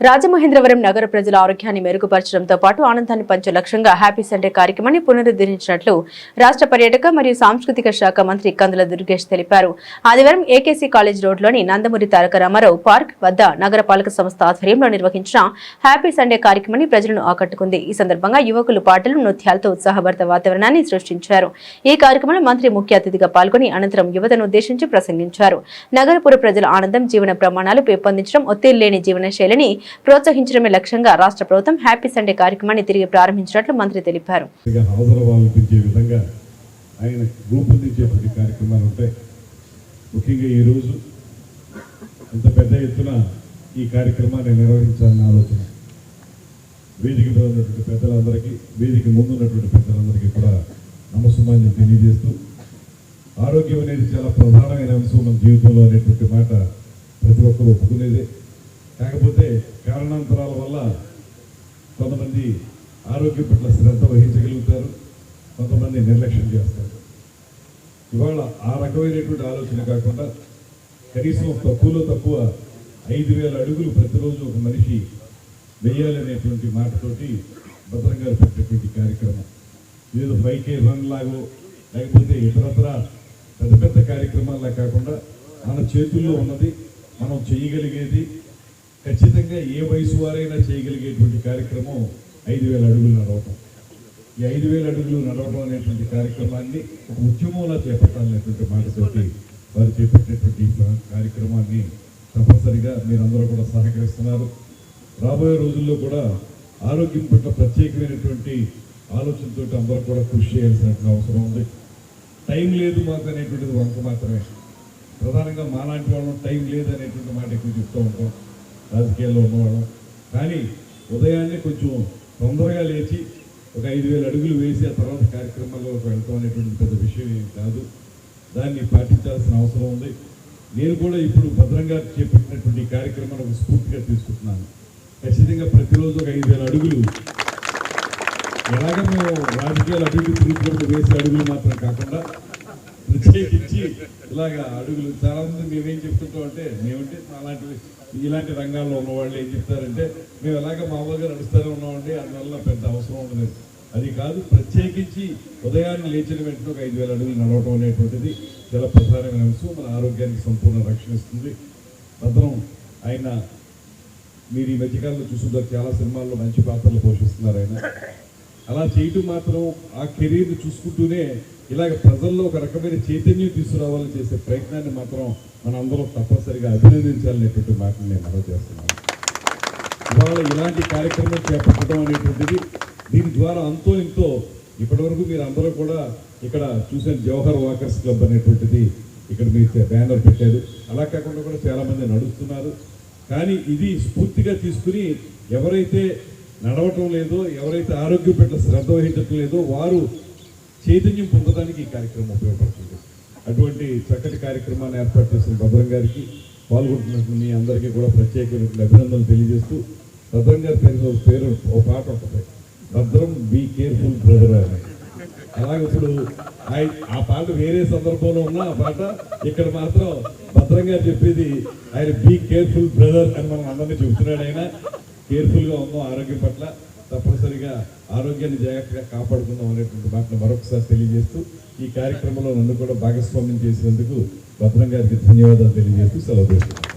రాజమహేంద్రవరం నగర ప్రజల ఆరోగ్యాన్ని మెరుగుపరచడంతో పాటు ఆనందాన్ని పంచే లక్ష్యంగా హ్యాపీ సండే కార్యక్రమాన్ని పునరుద్ధరించినట్లు రాష్ట్ర పర్యాటక మరియు సాంస్కృతిక శాఖ మంత్రి కందుల దుర్గేష్ తెలిపారు. ఆదివారం ఏకేసీ కాలేజ్ రోడ్లోని నందమూరి తారక రామారావు పార్క్ వద్ద నగరపాలక సంస్థ ఆధ్వర్యంలో నిర్వహించిన హ్యాపీ సండే కార్యక్రమాన్ని ప్రజలను ఆకట్టుకుంది. ఈ సందర్భంగా యువకులు పాటలు నృత్యాలతో ఉత్సాహభరిత వాతావరణాన్ని సృష్టించారు. ఈ కార్యక్రమంలో మంత్రి ముఖ్య అతిథిగా పాల్గొని అనంతరం యువతను ఉద్దేశించి ప్రసంగించారు. నగరపుర ప్రజల ఆనందం జీవన ప్రమాణాలు పెంపొందించడం ఒత్తిడి లేని జీవన శైలిని ప్రోత్సహించడమే లక్ష్యంగా రాష్ట్ర ప్రభుత్వం హ్యాపీ సండే కార్యక్రమాన్ని తిరిగి ప్రారంభించినట్లు మంత్రి తెలిపారు. ఇక హాజరవ్వాలనిపించే విధంగా ఆయన కార్యక్రమాలు ఉంటాయి. ముఖ్యంగా ఈరోజు ఇంత పెద్ద ఎత్తున ఈ కార్యక్రమాన్ని నిర్వహించాలని ఆలోచన. వేదిక మీద ఉన్నటువంటి పెద్దలందరికీ వేదిక ముందు ఉన్నటువంటి పెద్దలందరికీ కూడా నమస్సుమాన్ని తెలియజేస్తూ ఆరోగ్యం అనేది చాలా ప్రధానమైన అంశం మన జీవితంలో అనేటువంటి మాట ప్రతి ఒక్కరు ఒప్పుకునేదే. కాకపోతే కారణాంతరాల వల్ల కొంతమంది ఆరోగ్యం పట్ల శ్రద్ధ వహించగలుగుతారు కొంతమంది నిర్లక్ష్యం చేస్తారు. ఇవాళ ఆ రకమైనటువంటి ఆలోచన కాకుండా కనీసం తక్కువలో తక్కువ ఐదు వేల అడుగులు ప్రతిరోజు ఒక మనిషి వేయాలనేటువంటి మాటతోటి భద్రం గారు పెట్టేటువంటి కార్యక్రమం. ఏదో బైకే రన్ లాగో లేకపోతే ఇతరత్ర పెద్ద పెద్ద కార్యక్రమాల్లా కాకుండా మన చేతుల్లో ఉన్నది మనం చేయగలిగేది ఖచ్చితంగా ఏ వయసు వారైనా చేయగలిగేటువంటి కార్యక్రమం ఐదు వేల అడుగులు నడవటం. ఈ ఐదు వేల అడుగులు నడవడం అనేటువంటి కార్యక్రమాన్ని ఒక ఉద్యమంలా చేపట్టాలనేటువంటి మాటతోటి వారు చేపట్టినటువంటి కార్యక్రమాన్ని తప్పనిసరిగా మీరందరూ కూడా సహకరిస్తున్నారు. రాబోయే రోజుల్లో కూడా ఆరోగ్యం పట్ల ప్రత్యేకమైనటువంటి ఆలోచనతో అందరూ కూడా కృషి చేయాల్సినటువంటి అవసరం ఉంది. టైం లేదు మాకు అనేటువంటిది వంక మాత్రమే. ప్రధానంగా మాలాంటి వాళ్ళం టైం లేదు అనేటువంటి మాట ఎక్కువ చెప్తూ ఉంటాం. రాజకీయాల్లో ఉన్నవాళ్ళం. కానీ ఉదయాన్నే కొంచెం తొందరగా లేచి ఒక ఐదు వేల అడుగులు వేసి ఆ తర్వాత కార్యక్రమాల్లోకి వెళ్తాం అనేటువంటి పెద్ద విషయం ఏం కాదు. దాన్ని పాటించాల్సిన అవసరం ఉంది. నేను కూడా ఇప్పుడు భద్రంగా చేపట్టినటువంటి కార్యక్రమాన్ని ఒక స్ఫూర్తిగా తీసుకుంటున్నాను. ఖచ్చితంగా ప్రతిరోజు ఒక ఐదు వేల అడుగులు. ఎలాగ మేము రాజకీయాలు అభివృద్ధి వేసే అడుగులు మాత్రం కాకుండా ప్రత్యేకించి ఇలాగా అడుగులు. చాలా మంది మేమేం చెప్తుంటాం అంటే మేమంటే అలాంటివి ఇలాంటి రంగాల్లో ఉన్న వాళ్ళు ఏం చెప్తారంటే మేము ఎలాగ మామూలుగా నడుస్తూనే ఉన్నామండి అందువల్ల పెద్ద అవసరం ఉండదు. అది కాదు ప్రత్యేకించి ఉదయాన్నే లేచిన వెంటనే ఒక ఐదు వేల అడుగులు నడవటం అనేటువంటిది చాలా ప్రధానమైన అంశం. మన ఆరోగ్యానికి సంపూర్ణ రక్షణ ఇస్తుంది. భద్రం ఆయన మీరు ఈ మధ్యకాలంలో చూసుకుంటారు చాలా సినిమాల్లో మంచి పాత్రలు పోషిస్తున్నారు ఆయన. అలా చేయటం మాత్రం ఆ కెరీర్ చూసుకుంటూనే ఇలాగ ప్రజల్లో ఒక రకమైన చైతన్యం తీసుకురావాలని చేసే ప్రయత్నాన్ని మాత్రం మనందరం తప్పనిసరిగా అభినందించాలనేటువంటి మాటను నేను మనవి చేస్తున్నాను. ఇవాళ ఇలాంటి కార్యక్రమం చేపట్టడం అనేటువంటిది దీని ద్వారా అంతో ఇంతో ఇప్పటివరకు మీరు అందరూ కూడా ఇక్కడ చూసిన జవహర్ వాకర్స్ క్లబ్ అనేటువంటిది ఇక్కడ మీరు బ్యానర్ పెట్టారు. అలా కాకుండా కూడా చాలామంది నడుస్తున్నారు. కానీ ఇది స్ఫూర్తిగా తీసుకుని ఎవరైతే నడవటం లేదో ఎవరైతే ఆరోగ్యం పట్ల శ్రద్ధ వహించటం లేదో వారు చైతన్యం పొందడానికి ఈ కార్యక్రమం ఉపయోగపడుతుంది. అటువంటి చక్కటి కార్యక్రమాన్ని ఏర్పాటు చేసిన భద్రం గారికి పాల్గొంటున్నటువంటి మీ అందరికీ కూడా ప్రత్యేకమైనటువంటి అభినందనలు తెలియజేస్తూ భద్రం గారి పేరు పేరు ఒక పాట ఉంటుంది. భద్రం బీ కేర్ఫుల్ బ్రదర్ అని. అలాగే ఇప్పుడు ఆయ- ఆ పాట వేరే సందర్భంలో ఉన్న ఆ పాట ఇక్కడ మాత్రం భద్రంగా చెప్పేది ఆయన బీ కేర్ఫుల్ బ్రదర్ అని మనం అందరినీ చెబుతున్నాడు ఆయన. కేర్ఫుల్గా ఉందాం ఆరోగ్యం పట్ల తప్పనిసరిగా ఆరోగ్యాన్ని జాగ్రత్తగా కాపాడుకుందాం అనేటువంటి మాటను మరొకసారి తెలియజేస్తూ ఈ కార్యక్రమంలో నన్ను కూడా భాగస్వామ్యం చేసినందుకు భద్రం గారికి ధన్యవాదాలు తెలియజేస్తూ సెలవు తీసుకుంటాను